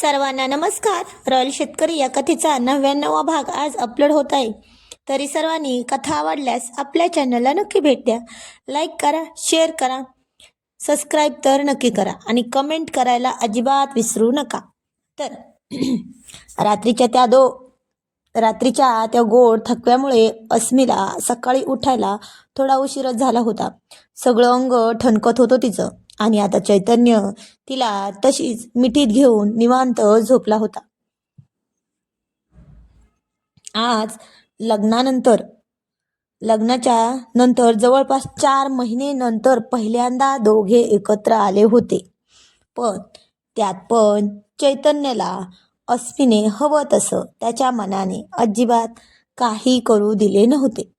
सर्वांना नमस्कार. रॉयल शेतकरी या कथेचा नव्याण्णवा भाग आज अपलोड होत आहे. तरी सर्वांनी कथा आवडल्यास आपल्या चॅनलला नक्की भेट द्या. लाईक करा शेअर करा सबस्क्राईब तर नक्की करा आणि कमेंट करायला अजिबात विसरू नका. तर रात्रीच्या त्या दो रात्रीच्या त्या गोड थकव्यामुळे अस्मिला सकाळी उठायला थोडा उशीरच झाला होता. सगळं अंग ठणकत होतं तिचं. आणि आता चैतन्य तिला तशीच मिठीत घेऊन निवांत झोपला होता. आज लग्नानंतर लग्नाच्या नंतर जवळपास चार महिने नंतर पहिल्यांदा दोघे एकत्र आले होते. पण त्यात पण चैतन्याला अस्मिने हवं तसं त्याच्या मनाने अजिबात काही करू दिले नव्हते.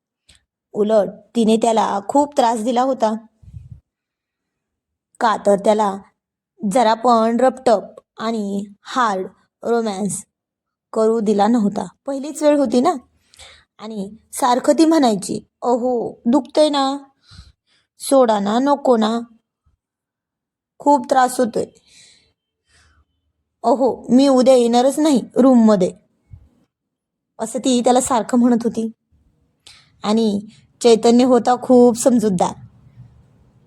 उलट तिने त्याला खूप त्रास दिला होता. का तर त्याला जरा पण रपटप आणि हार्ड रोमॅन्स करू दिला नव्हता. पहिलीच वेळ होती ना? आणि सारखं ती म्हणायची अहो दुखतंय ना? सोडा ना नको ना? खूप त्रास होतोय. अहो मी उद्या येणारच नाही रूममध्ये. असं ती त्याला सारखं म्हणत होती. आणि चैतन्य होता खूप समजूतदार.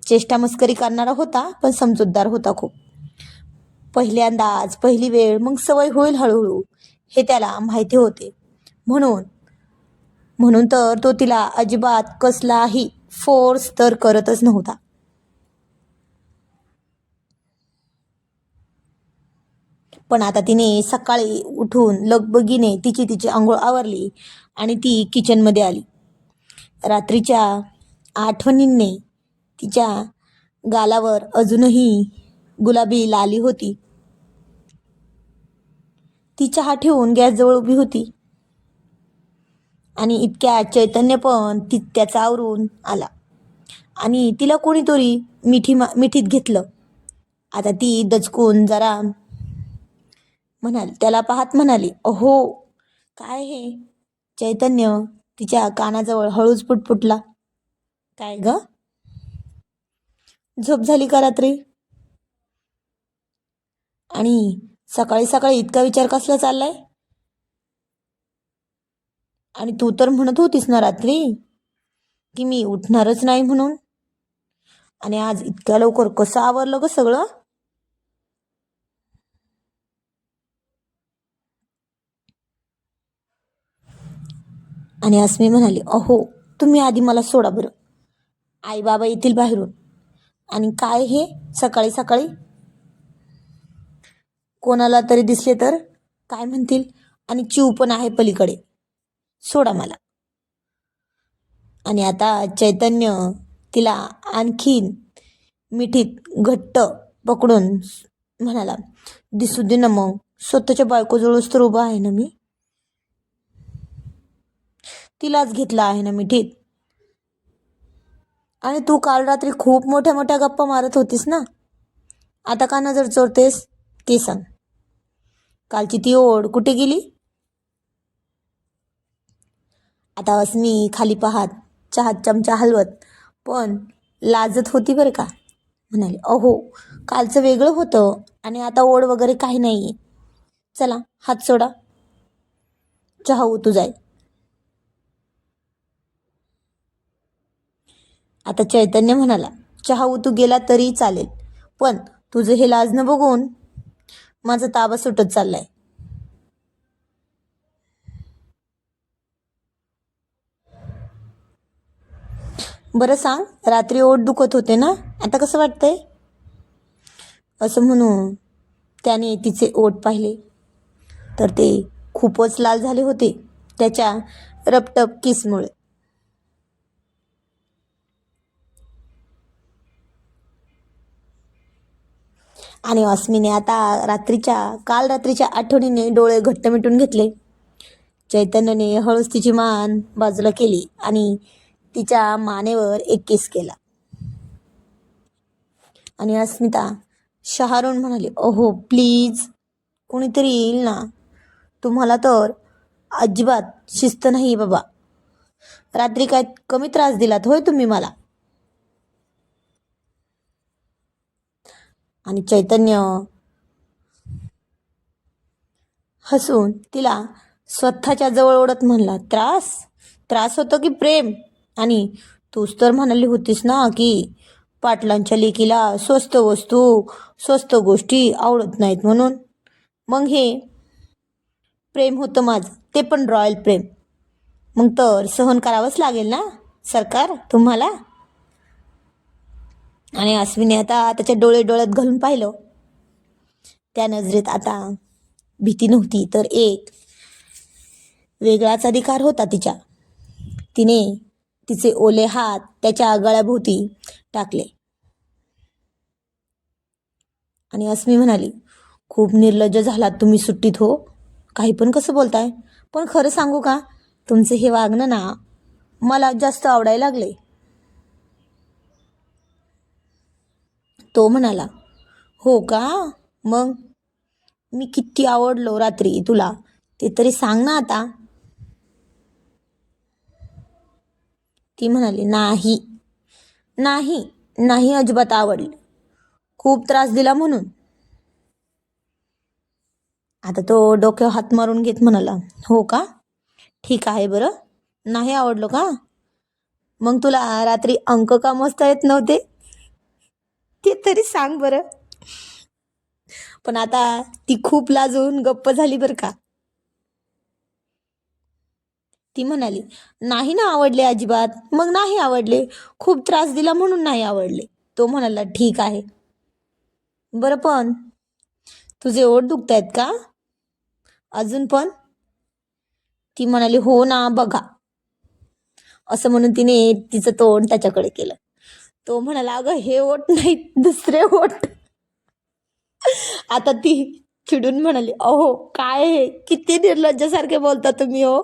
चेष्टा मस्करी करणारा होता पण समजूतदार होता खूप. पहिल्यांदाच पहिली वेळ मग सवय होईल हळूहळू हे त्याला माहिती होते. म्हणून म्हणून तर तो तिला अजिबात कसलाही फोर्स तर करतच नव्हता. पण आता तिने सकाळी उठून लगबगीने तिची तिची आंघोळ आवरली आणि ती किचनमध्ये आली. रात्रीच्या आठवणींनी तिच्या गालावर अजूनही गुलाबी लाली होती. ती चहा ठेवून गॅसजवळ उभी होती. आणि इतक्या चैतन्य पण ती त्याचा आवरून आला. आणि तिला कोणीतरी मिठी मा मिठीत घेतलं. आता ती दचकून जरा म्हणाली त्याला पाहत म्हणाली अहो काय हे? चैतन्य तिच्या कानाजवळ हळूच पुटपुटला. काय ग? झोप झाली का रात्री? आणि सकाळी सकाळी इतका विचार कसला चाललाय? आणि तू तर म्हणत होतीस ना रात्री की मी उठणारच नाही म्हणून. आणि आज इतक्या लवकर कसं आवरलं ग सगळं? आणि अस्मी म्हणाली अहो तुम्ही आधी मला सोडा बरं. आई बाबा येतील बाहेरून. आणि काय हे? सकाळी सकाळी? कोणाला तरी दिसले तर? काय म्हणतील? आणि चिव पण आहे पलीकडे. सोडा मला. आणि आता चैतन्य तिला आणखीन मिठीत घट्ट पकडून म्हणाला दिसू दे ना मग. स्वतःच्या बायकोजवळच तर उभा आहे ना मी? तिलाच घेतला आहे ना मिठीत. आणि तू काल रात्री खूप मोठ्या मोठ्या गप्पा मारत होतीस ना? आता का नजर चोरतेस ते सांग कालची ती ओढ कुठे गेली? आता अस्मी खाली पाहात चहात चमचा हलवत पण लाजत होती बरं का? म्हणाले अहो कालचं वेगळं होतं आणि आता ओढ वगैरे काही नाही आहे चला हात सोडा. चहा उतू जाईल आता चैतन्य म्हणाला चहा उतू गेला तरी चालेल पण तुझं हे लाजणं बघून माझा ताबा सुटत चाललाय. बरं सांग रात्री ओट दुखत होते ना? आता कसं वाटतंय? असं म्हणून त्याने तिचे ओठ पाहिले. तर ते खूपच लाल झाले होते त्याच्या रपटप किसमुळे. आणि अस्मीने आता रात्रीच्या काल रात्रीच्या आठवणीने डोळे घट्ट मिटून घेतले. चैतन्यने हळूच तिची मान बाजूला केली आणि तिच्या मानेवर एक किस केला. आणि अस्मिता शहारून म्हणाली अहो प्लीज कोणीतरी येईल ना? तुम्हाला तर अजिबात शिस्त नाही बाबा. रात्री काय कमी त्रास दिलात होय तुम्ही मला? आणि चैतन्य हसून तिला स्वतःच्या जवळ ओढत म्हणला त्रास? त्रास होतो की प्रेम? आणि तूच तर म्हणाली होतीस ना की पाटलांच्या लेकीला स्वस्त वस्तू स्वस्त गोष्टी आवडत नाहीत म्हणून. मग हे प्रेम होतं माझं ते पण रॉयल प्रेम. मग तर सहन करावंच लागेल ना सरकार तुम्हाला? आणि अश्विनी आता त्याच्या डोळे डोळ्यात घालून पाहिलं. त्या नजरेत आता भीती नव्हती तर एक वेगळाच अधिकार होता तिच्या. तिने तिचे ओले हात त्याच्या गळ्याभोवती टाकले. आणि अस्मी म्हणाली खूप निर्लज्ज झालात तुम्ही सुट्टीत हो. काही पण कसं बोलताय? पण खरं सांगू का? तुमचं हे वागणं ना मला जास्त आवडायला लागले तो म्हणाला हो का? मग? मी किती आवडलो रात्री तुला ते तरी सांग ना आता. ती म्हणाली नाही नाही नाही अजिबात आवडली. खूप त्रास दिला म्हणून. आता तो डोक्यावर हात मारून घेत म्हणाला हो का? ठीक आहे बरं. नाही आवडलो का? मग तुला रात्री अंक का मोजता येत नव्हते? ते तरी सांग बरं. पण आता ती खूप लाजून गप्प झाली बरं का. ती म्हणाली नाही ना आवडले अजिबात. मग नाही आवडले. खूप त्रास दिला म्हणून नाही आवडले. तो म्हणाला ठीक आहे. बरं पण तुझे ओठ आहेत का? अजून पण. ती म्हणाली हो ना बघा. असं म्हणून तिने तिचं तोंड त्याच्याकडे केलं. तो म्हणाला अगं हे ओट नाही दुसरे ओट. आता ती चिडून म्हणाली अहो काय हे? किती निर्लज्जासारखे बोलता तुम्ही हो.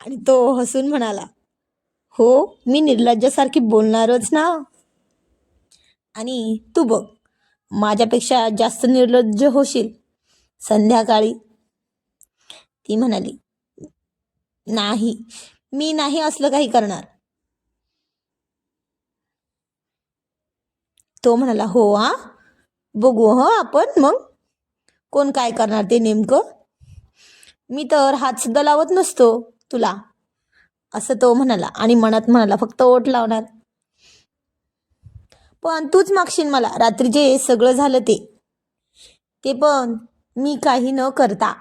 आणि तो हसून म्हणाला हो मी निर्लज्जासारखी बोलणारच ना. आणि तू बघ माझ्यापेक्षा जास्त निर्लज्ज होशील संध्याकाळी. ती म्हणाली नाही मी नाही असलं काही करणार. तो म्हणाला हो आ बघू ह आपण मग? कोण काय करणार ते नेमकं? मी तर हात सुद्धा लावत नसतो तुला. असं तो म्हणाला आणि मनात म्हणाला फक्त ओठ लावणार. पण तूच मागशील मला रात्री जे सगळं झालं ते. ते पण मी काही न करता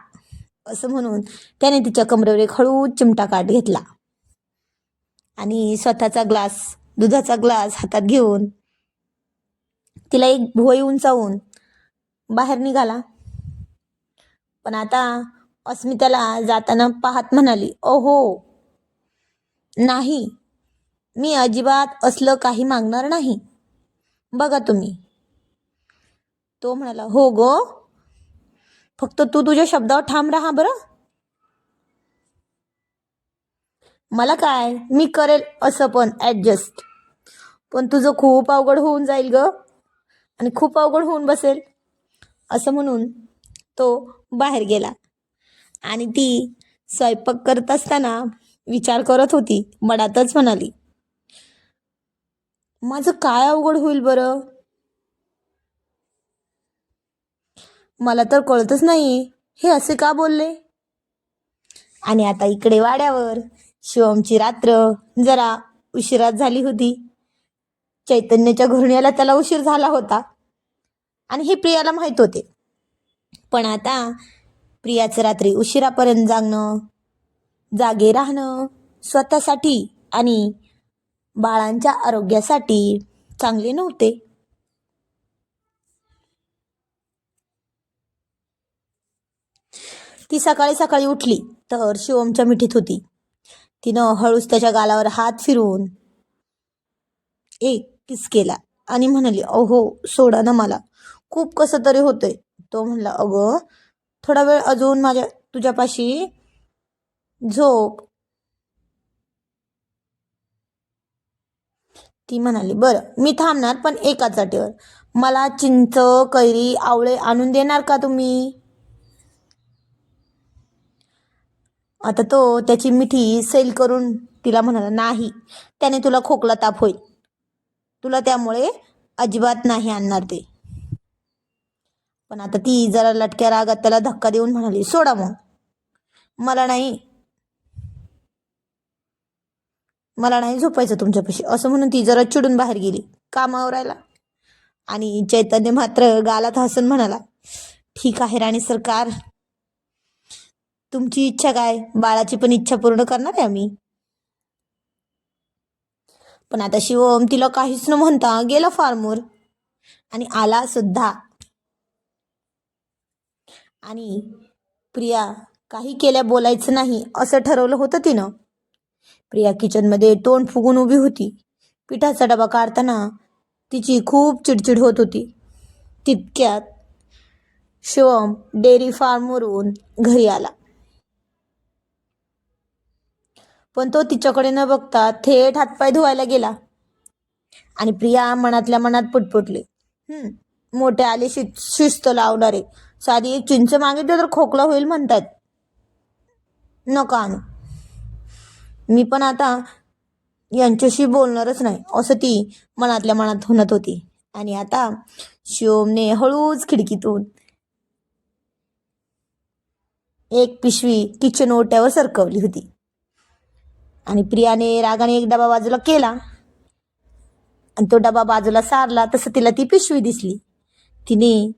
असं म्हणून त्याने तिच्या कमरेवर एक हळू चिमटा काठ घेतला आणि स्वतःचा ग्लास दुधाचा ग्लास हातात घेऊन तिला एक भुवई उंचावून बाहेर निघाला. पण आता अस्मिताला जाताना पाहत म्हणाली ओहो नाही मी अजिबात असलं काही मागणार नाही. बघा तुम्ही. तो म्हणाला हो गो फक्त तू तुझ्या शब्दावर ठाम राहा बरं. मला काय मी करेल असं पण ॲडजस्ट पण तुझं खूप अवघड होऊन जाईल ग. आणि खूप अवघड होऊन बसेल असं म्हणून तो बाहेर गेला. आणि ती स्वयंपाक करत असताना विचार करत होती मडातच म्हणाली माझं काय अवघड होईल बरं? मला तर कळतच नाही हे असे का बोलले? आणि आता इकडे वाड्यावर शिवमची रात्र जरा उशिरात झाली होती. चैतन्याच्या घरून यायला त्याला उशीर झाला होता. आणि हे प्रियाला माहीत होते. पण आता प्रियाचं रात्री उशिरापर्यंत जागणं जागे राहणं स्वतःसाठी आणि बाळांच्या आरोग्यासाठी चांगले नव्हते. ती सकाळी सकाळी उठली तर शिवमच्या मिठीत होती. तिनं हळूच त्याच्या गालावर हात फिरून एक किस केला? आणि म्हणाली अहो सोडा ना मला. खूप कसं तरी होतंय. तो म्हणला अगं थोडा वेळ अजून माझ्या तुझ्यापाशी झोप. ती म्हणाली बरं मी थांबणार पण एकाच अटीवर मला चिंच कैरी आवळे आणून देणार का तुम्ही? आता तो त्याची मिठी सैल करून तिला म्हणाला नाही त्याने तुला खोकला ताप होईल. तुला त्यामुळे अजिबात नाही आणणार ते. पण आता ती जरा लटक्या रागात त्याला धक्का देऊन म्हणाली सोडा मग. मला नाही. मला नाही झोपायचं तुमच्यापाशी. असं म्हणून ती जरा चिडून बाहेर गेली कामावर राहिला आणि चैतन्य मात्र गालात हसून म्हणाला ठीक आहे राणी सरकार. तुमची इच्छा काय? बाळाची पण इच्छा पूर्ण करणार आहे आम्ही. पण आता शिवम तिला काहीच न म्हणता गेला फार्मवर. आणि आला सुद्धा. आणि प्रिया काही केल्या बोलायचं नाही असं ठरवलं होतं तिनं. प्रिया किचनमध्ये तोंड फुगून उभी होती. पिठाचा डबा काढताना तिची खूप चिडचिड होत होती. तितक्यात शिवम डेअरी फार्मवरून घरी आला. पण तो तिच्याकडे न बघता थेट हातपाय धुवायला गेला. आणि प्रिया मनातल्या मनात पुटपुटली. हम्म मोठे आले शि शिस्त लावणारे. साधी एक चिंच मागितली तर खोकला होईल म्हणतात. नका आणू. मी पण आता यांच्याशी बोलणारच नाही असं ती मनातल्या मनात म्हणत होती. आणि आता शिवमने हळूच खिडकीतून एक पिशवी किचन ओट्यावर सरकवली होती. आणि प्रियाने रागाने एक डबा बाजूला केला. आणि तो डबा बाजूला सारला तसं तिला ती पिशवी दिसली. तिने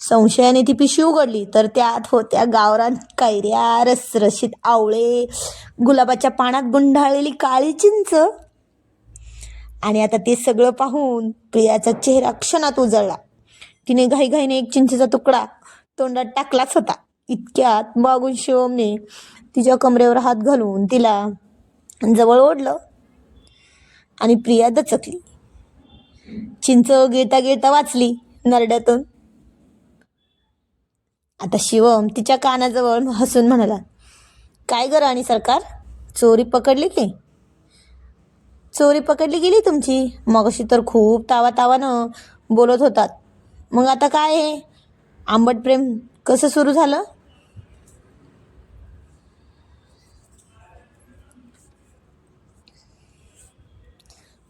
संशयाने ती पिशवी उघडली. तर त्यात होत्या गावरान कैऱ्या रसरशीत आवळे गुलाबाच्या पानात गुंडाळलेली काळी चिंच आणि आता ते सगळं पाहून प्रियाचा चेहरा क्षणात उजळला. तिने घाईघाईने एक चिंचेचा तुकडा तोंडात टाकलाच होता. इतक्यात मागून शिवमने तिच्या कमरेवर हात घालून तिला जवळ ओढलं आणि प्रिया दचकली. चिंच गिळता गिळता वाचली नरड्यातून. आता शिवम तिच्या कानाजवळ हसून म्हणाला काय ग राणी सरकार चोरी पकडली की? चोरी पकडली गेली तुमची. मगाशी तर खूप तावा तावानं बोलत होतात. मग आता काय आहे? आंबट प्रेम कसं सुरू झालं?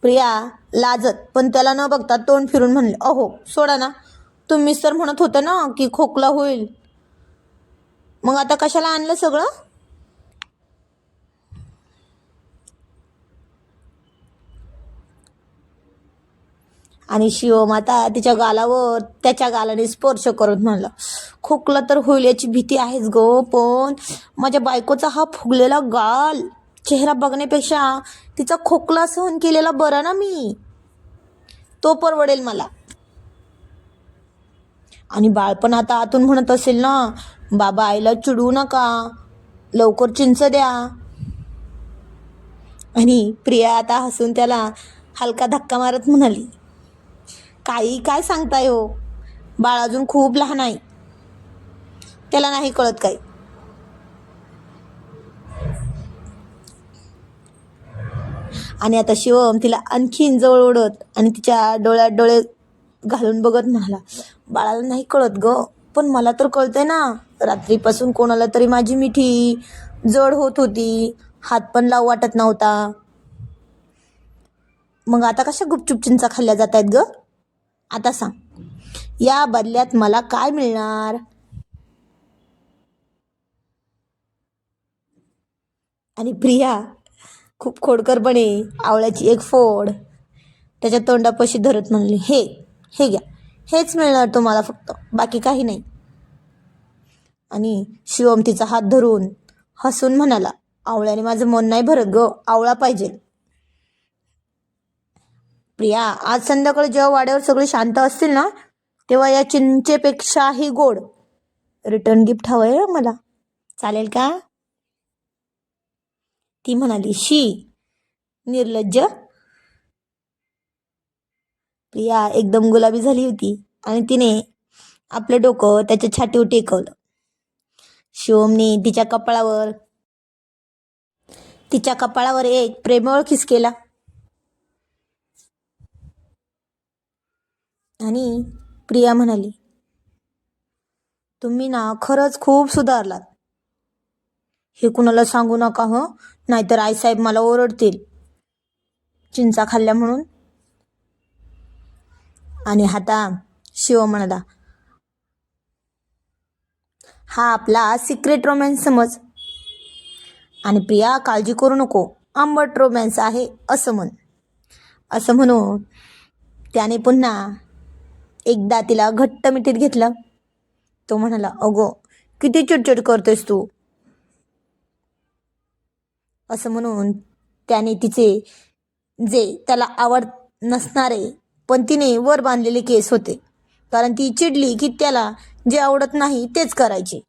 प्रिया लाजत पण त्याला न बघता तोंड फिरून म्हणले अहो सोडा ना. तुम्हीच तर म्हणत होतं ना की खोकला होईल. मग आता कशाला आणलं सगळं? आणि शिवमाता तिच्या गालावर त्याच्या गालाने स्पर्श करत म्हणला खोकला तर होईल याची भीती आहेच गो पण माझ्या बायकोचा हा फुगलेला गाल. चेहरा बघण्यापेक्षा तिचा खोकला सहन केलेला बरा ना मी. तो परवडेल मला. आणि बाळपण आता आतून म्हणत असेल ना बाबा आईला चिडवू नका. लवकर चिंच द्या. आणि प्रिया आता हसून त्याला हलका धक्का मारत म्हणाली काही काय सांगताय हो? बाळ अजून खूप लहान आहे. त्याला नाही कळत काही. आणि आता शिवम तिला आणखीन जवळ ओढत आणि तिच्या डोळ्यात डोळे घालून बघत म्हणाला बाळाला नाही कळत ग पण मला तर कळतंय ना. रात्रीपासून कोणाला तरी माझी मिठी जड होत होती. हात पण लावू वाटत नव्हता. मग आता कशा गुपचूप चिंचा खाल्ल्या जात आहेत ग? आता सांग. या बदल्यात मला काय मिळणार? आणि प्रिया खूप खोडकरपणे आवळ्याची एक फोड. त्याच्या तोंडापाशी धरत म्हणली हे हे घ्या. हेच मिळणार तुम्हाला फक्त. बाकी काही नाही. आणि शिवम तिचा हात धरून हसून म्हणाला आवळ्याने माझं मन नाही भरत ग. आवळा पाहिजे. प्रिया आज संध्याकाळी जेव्हा वाड्यावर सगळे शांत असतील ना तेव्हा या चिंचेपेक्षाही गोड. रिटर्न गिफ्ट हवंय आहे मला. चालेल का? ती म्हणाली शी निर्लज्ज. प्रिया एकदम गुलाबी झाली होती आणि तिने आपलं डोकं त्याच्या छातीवर टेकवलं. शिवमने तिच्या कपाळावर तिच्या कपाळावर एक प्रेमळ किस केला. आणि प्रिया म्हणाली तुम्ही ना खरंच खूप सुधारलात. हे कुणाला सांगू नका हो? नाहीतर आईसाहेब मला ओरडतील. चिंचा खाल्ल्या म्हणून. आणि हाता शिव म्हणाला हा आपला सिक्रेट रोमॅन्स समज. आणि प्रिया काळजी करू नको. आंबट रोमॅन्स आहे असं म्हण. असं म्हणून त्याने पुन्हा एकदा तिला घट्ट मिठीत घेतलं. तो म्हणाला अगो किती चिडचिड करतोयस तू. असं म्हणून त्याने तिचे जे त्याला आवड नसणारे पण तिने वर बांधलेले केस होते. कारण ती चिडली की त्याला जे आवडत नाही तेच करायचे.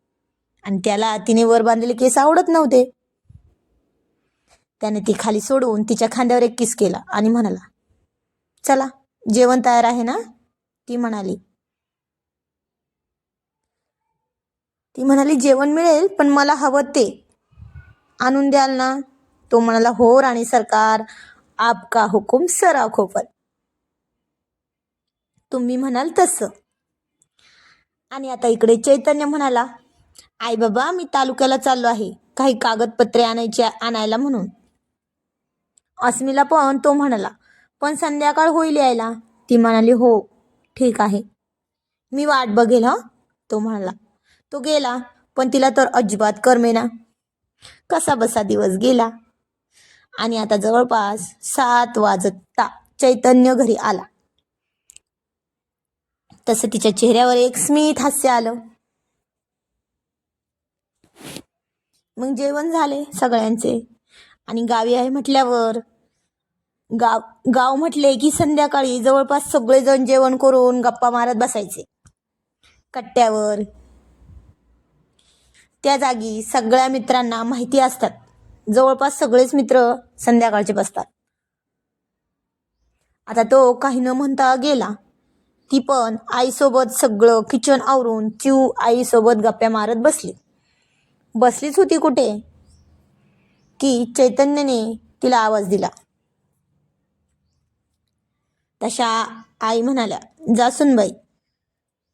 आणि त्याला तिने वर बांधलेले केस आवडत नव्हते. त्याने ती खाली सोडून तिच्या खांद्यावर एक किस केला आणि म्हणाला चला जेवण तयार आहे ना? ती म्हणाली. ती म्हणाली जेवण मिळेल पण मला हवं ते. आणून द्याल ना? तो म्हणाला हो राणी सरकार आपका हुकुम सरा खोपर तुम्ही म्हणाल तसं. आणि आता इकडे चैतन्य म्हणाला आई बाबा मी तालुक्याला चाललो आहे. काही कागदपत्रे आणायची आणायला म्हणून. अस्मिला पण तो म्हणाला पण संध्याकाळ होईल यायला. ती म्हणाली हो ठीक आहे. मी वाट बघेल हा? तो म्हणाला. तो गेला पण तिला तर अजिबात करमेना कसा बसा दिवस गेला? आणि आता जवळपास सात वाजता चैतन्य घरी आला. तसं तिच्या चेहऱ्यावर एक स्मित हास्य आलं. मग जेवण झाले सगळ्यांचे. आणि गावी आहे म्हटल्यावर गाव गाव म्हटले की संध्याकाळी जवळपास सगळेजण जेवण करून गप्पा मारत बसायचे. कट्ट्यावर त्या जागी सगळ्या मित्रांना माहिती असतात. जवळपास सगळेच मित्र संध्याकाळचे बसतात. आता तो काही न म्हणता गेला. ती पण आईसोबत सगळं किचन आवरून चिव आईसोबत गप्प्या मारत बसली. बसलीच होती कुठे? की चैतन्यने तिला आवाज दिला. तशा आई म्हणाल्या जा सुनबाई.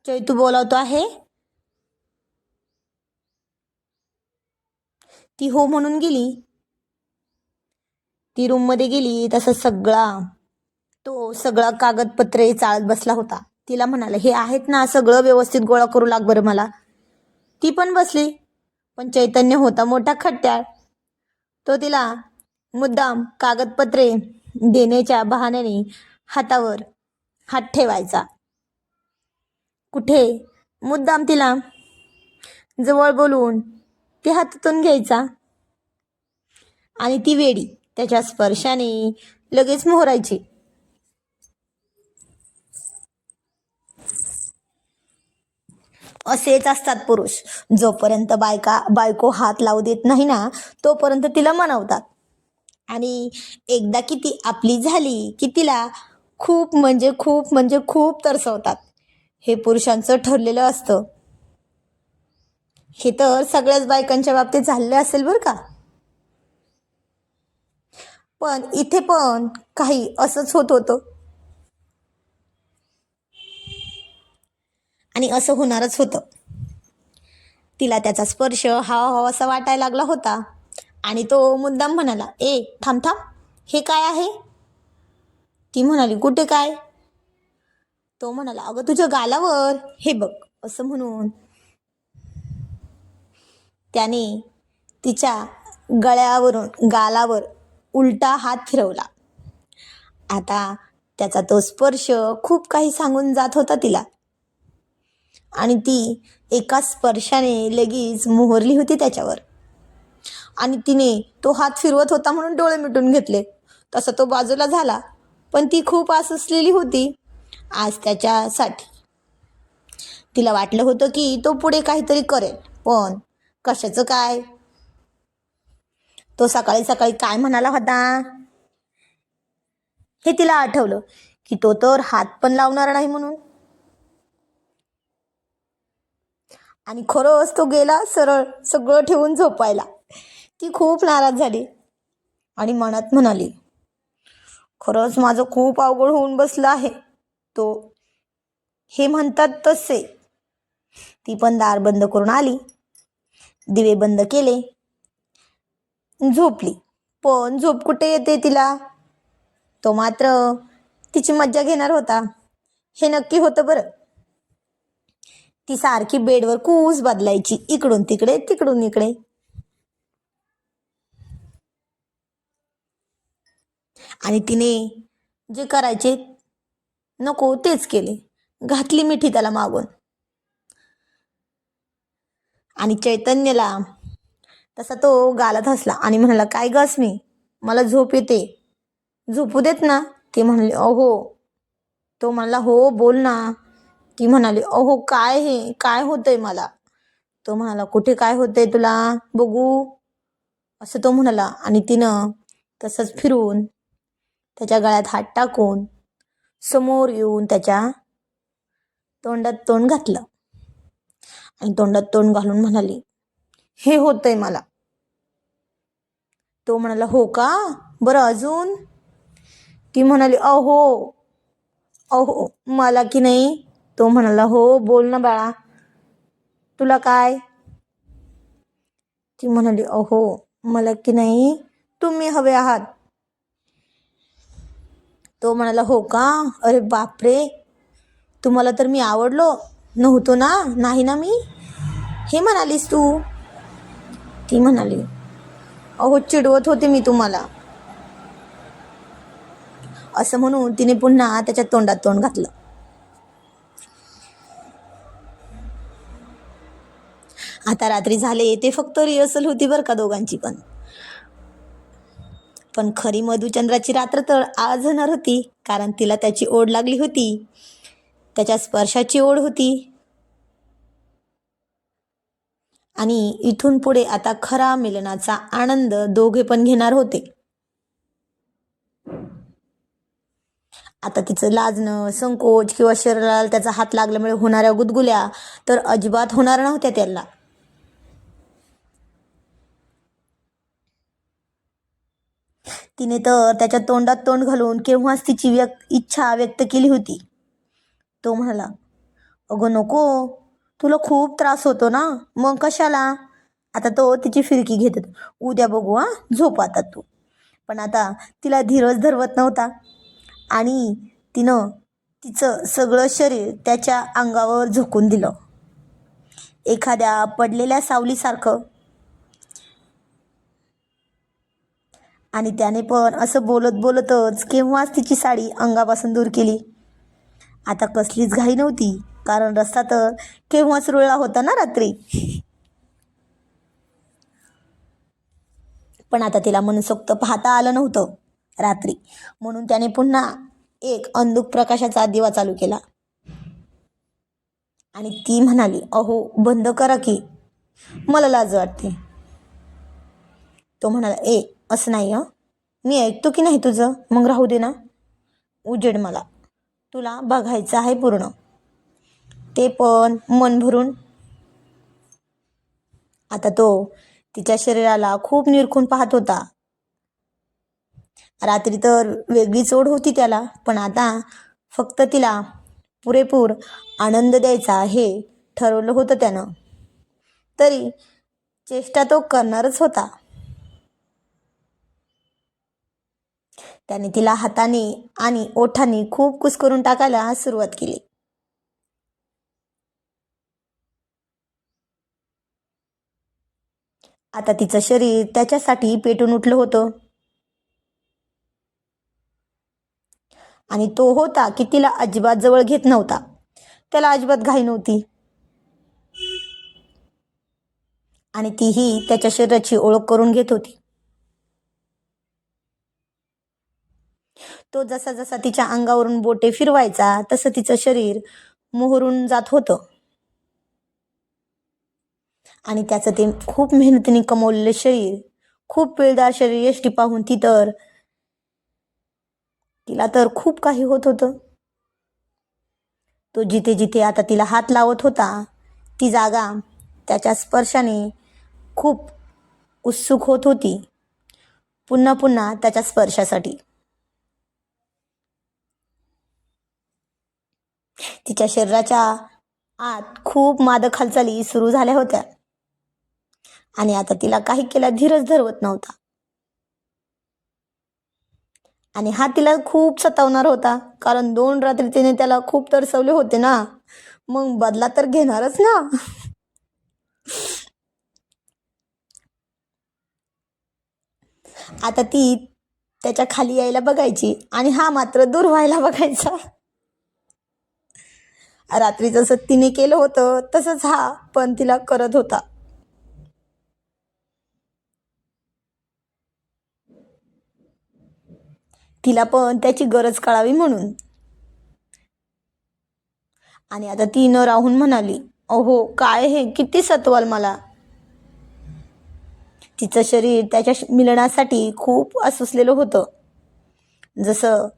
चैतू बोलावतो आहे? ती हो म्हणून गेली. ती रूममध्ये गेली तसा सगळा तो सगळा कागदपत्रे चाळत बसला होता. तिला म्हणाला हे आहेत ना सगळं व्यवस्थित गोळा करू लाग बरं मला. ती पण बसली. पण चैतन्य होता मोठा खट्ट्याळ तो तिला मुद्दाम कागदपत्रे देण्याच्या बहाण्याने हातावर हात ठेवायचा. कुठे? मुद्दाम तिला जवळ बोलून ते हातातून घ्यायचा. आणि ती वेडी त्याच्या स्पर्शाने लगेच मोहरायची. असेच असतात पुरुष. जोपर्यंत बायका बायको हात लावू देत नाही ना तोपर्यंत तिला मनवतात. आणि एकदा की ती आपली झाली की तिला खूप म्हणजे खूप म्हणजे खूप तरसवतात. हे पुरुषांचं ठरलेलं असतं. हे तर सगळ्याच बायकांच्या बाबतीत झालेलं असेल बरं का. पण इथे पण काही असंच होत होतं. आणि असं होणारच होतं. तिला त्याचा स्पर्श हवा हवासा वाटायला लागला होता. आणि तो मुद्दाम म्हणाला ए थांब थांब. हे काय आहे? ती म्हणाली कुठे काय? तो म्हणाला अगं तुझ्या गालावर. हे बघ असं म्हणून त्याने तिच्या गळ्यावरून गालावर उलटा हात फिरवला. आता त्याचा तो स्पर्श खूप काही सांगून जात होता तिला. आणि ती एका स्पर्शाने लगेच मोहरली होती त्याच्यावर. आणि तिने तो हात फिरवत होता म्हणून डोळे मिटून घेतले. तसा तो बाजूला झाला पण ती खूप आसुसलेली होती. आज त्याच्यासाठी तिला वाटलं होतं की तो पुढे काहीतरी करेल पण कशाचं काय? तो सकाळी सकाळी काय म्हणाला होता? हे तिला आठवलं की तो तर हात पण लावणार नाही म्हणून. आणि खरंच तो गेला सरळ सगळं ठेवून झोपायला. ती खूप नाराज झाली आणि मनात म्हणाली खरंच माझं खूप अवघड होऊन बसलं आहे. तो हे म्हणतात तसे. ती पण दार बंद करून आली. दिवे बंद केले. झोपली. पण झोप कुठे येते तिला? तो मात्र तिची मज्जा घेणार होता. हे नक्की होतं बरं. ती सारखी बेडवर कूस बदलायची. इकडून तिकडे तिकडून इकडे. आणि तिने जे करायचे नको तेच केले. घातली मिठी त्याला मागून. आणि चैतन्यला तसा तो गालत हसला आणि म्हणाला काय गस मी मला झोप येते. झोपू देत ना? ती म्हणाली अहो. तो म्हणाला हो बोल ना. ती म्हणाली अहो काय हे? काय होतंय मला? तो म्हणाला कुठे काय होतंय तुला? बघू. असं तो म्हणाला आणि तिनं तसंच फिरून त्याच्या गळ्यात हात टाकून समोर येऊन त्याच्या तोंडात तोंड घातलं. आणि तोंडात तोंड घालून म्हणाली हे होतंय मला. तो म्हणाला हो का? बरं अजून? ती म्हणाली अहो अहो मला की नाही. तो म्हणाला हो बोल ना बाळा. तुला काय? ती म्हणाली अहो मला की नाही. तुम्ही हवे आहात. तो म्हणाला हो का? अरे बापरे. तुम्हाला तर मी आवडलो. नव्हतो ना? नाही ना मी? हे म्हणालीस तू. ती म्हणाली अहो चिडवत होते मी तुम्हाला. असं म्हणून तिने पुन्हा त्याच्या तोंडात तोंड घातलं. आता रात्री झाले ते फक्त रिहर्सल होती बरं का दोघांची पण. पण खरी मधुचंद्राची रात्र तर आज होणार होती कारण तिला त्याची ओढ लागली होती. त्याच्या स्पर्शाची ओढ होती. आणि इथून पुढे आता खरा मिलनाचा आनंद दोघे पण घेणार होते. आता तिचं लाजणं संकोच किंवा शरीराला त्याचा हात लागल्यामुळे होणाऱ्या गुदगुल्या तर अजिबात होणार नव्हत्या त्याला. तिने तर त्याच्या तोंडात तोंड घालून केव्हाच तिची व्यक्त इच्छा व्यक्त केली होती. तो म्हणाला अगं नको तुला खूप त्रास होतो ना मग कशाला? आता तो तिची फिरकी घेत उद्या बघू हा झोप आता तू. पण आता तिला धीरज धरवत नव्हता. आणि तिनं तिचं सगळं शरीर त्याच्या अंगावर झोकून दिलं. एखाद्या पडलेल्या सावलीसारखं. आणि त्याने पण असं बोलत बोलतच केव्हाच तिची साडी अंगापासून दूर केली. आता कसलीच घाई नव्हती कारण रस्ता तर केव्हाच रुळला होता ना रात्री. पण आता तिला मनसोक्त पाहता आलं नव्हतं रात्री. म्हणून त्याने पुन्हा एक अंधुक प्रकाशाचा दिवा चालू केला. आणि ती म्हणाली अहो बंद करा की. मला लाज वाटते. तो म्हणाला ए असं नाही हं. मी ऐकतो की नाही तुझं? मग राहू दे ना. उजेड मला. तुला बघायचं आहे पूर्ण. ते पण मन भरून. आता तो तिच्या शरीराला खूप निरखून पाहत होता. रात्री तर वेगळीच ओढ होती त्याला पण आता फक्त तिला पुरेपूर आनंद द्यायचा हे ठरवलं होतं त्यानं. तरी चेष्टा तो करणारच होता. त्याने तिला हाताने आणि ओठाने खूप कुस करून टाकायला सुरुवात केली. आता तिचं शरीर त्याच्यासाठी पेटून उठलं होतं. आणि तो होता की तिला अजिबात जवळ घेत नव्हता. त्याला अजिबात घाई नव्हती. आणि तीही त्याच्या शरीराची ओळख करून घेत होती. तो जसा जसा तिच्या अंगावरून बोटे फिरवायचा तसं तिचं शरीर मोहरून जात होतं. आणि त्याचं ते खूप मेहनतीने कमवलेलं शरीर खूप पिळदार शरीर यष्टी पाहून ती तर तिला तर खूप काही होत होतं. तो जिथे जिथे आता तिला हात लावत होता ती जागा त्याच्या स्पर्शाने खूप उत्सुक होत होती. पुन्हा पुन्हा त्याच्या स्पर्शासाठी. तिच्या शरीराच्या आत खूप मादक हालचाली सुरू झाल्या होत्या. आणि आता तिला काही केला धीरच धरवत नव्हता. आणि हा तिला खूप सतावणार होता कारण दोन रात्री तिने त्याला खूप तरसवले होते ना. मग बदला तर घेणारच ना. आता ती त्याच्याखाली यायला बघायची आणि हा मात्र दूर व्हायला बघायचा. रात्री जसं तिने केलं होतं तसंच हा पण तिला करत होता. तिला पण त्याची गरज कळावी म्हणून. आणि आता ती न राहून म्हणाली अहो काय हे? किती सत्वाल मला. तिचं शरीर त्याच्या मिलनासाठी खूप असुसलेलं होतं. जसं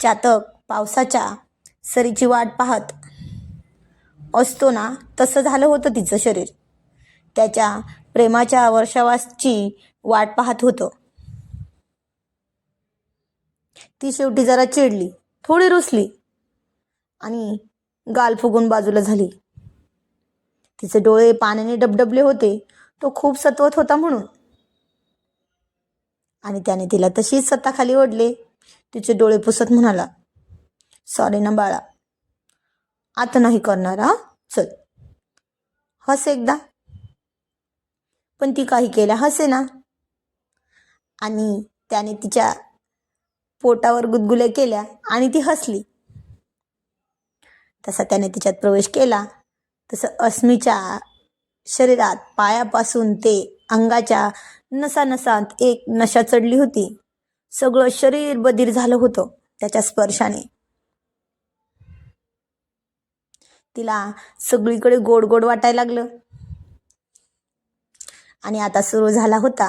चातक पावसाच्या सरीची वाट पाहत असतो ना तसं झालं होतं तिचं शरीर. त्याच्या प्रेमाच्या वर्षावासची वाट पाहत होतं. ती शेवटी जरा चिडली थोडी रुसली आणि गाल फुगून बाजूला झाली. तिचे डोळे पाण्याने डबडबले होते तो खूप सतवत होता म्हणून. आणि त्याने तिला तशीच सत्ताखाली ओढले. तिचे डोळे पुसत म्हणाला सॉरी ना बाळा आता नाही करणार हा? चल. हस एकदा. पण ती काही केल्या हसे ना आणि त्याने तिच्या पोटावर गुदगुल्या केल्या आणि ती हसली. तसा त्याने तिच्यात प्रवेश केला. तसं अस्मीच्या शरीरात पायापासून ते अंगाच्या नसानसात एक नशा चढली होती. सगळं शरीर बधीर झालं होतं त्याच्या स्पर्शाने. तिला सगळीकडे गोड गोड वाटायला लागलं. आणि आता सुरू झाला होता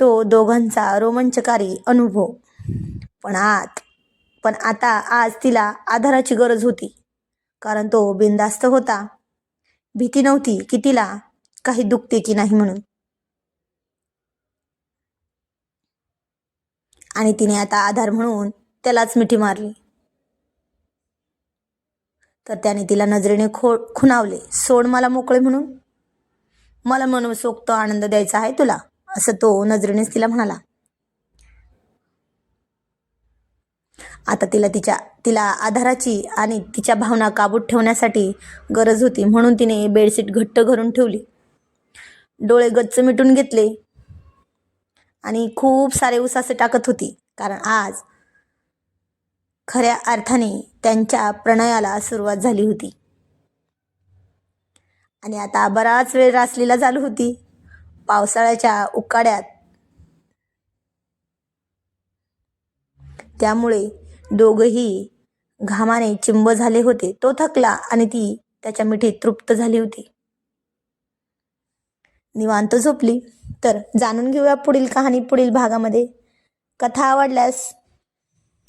तो दोघांचा रोमांचकारी अनुभव. पण आत पण आता आज तिला आधाराची गरज होती कारण तो बिनधास्त होता. भीती नव्हती की तिला काही दुखते की नाही म्हणून. आणि तिने आता आधार म्हणून त्यालाच मिठी मारली. तर त्याने तिला नजरेने खो खुणावले. सोड मला मोकळे म्हणून. मला मनसोक्त आनंद द्यायचा आहे तुला असं तो नजरेनेच तिला म्हणाला. आता तिला तिच्या तिला आधाराची आणि तिच्या भावना काबूत ठेवण्यासाठी गरज होती म्हणून तिने बेडशीट घट्ट घरून ठेवली. डोळे गच्च मिटून घेतले आणि खूप सारे उसासे टाकत होती. कारण आज खऱ्या अर्थाने त्यांच्या प्रणयाला सुरुवात झाली होती. आणि आता बराच वेळ रासलीला चालू होती. पावसाळ्याच्या उकाड्यात. त्यामुळे दोघंही घामाने चिंब झाले होते. तो थकला आणि ती त्याच्या मिठीत तृप्त झाली होती. निवांत झोपली. तर जाणून घेऊया पुढील कहाणी पुढील भागामध्ये. कथा आवडल्यास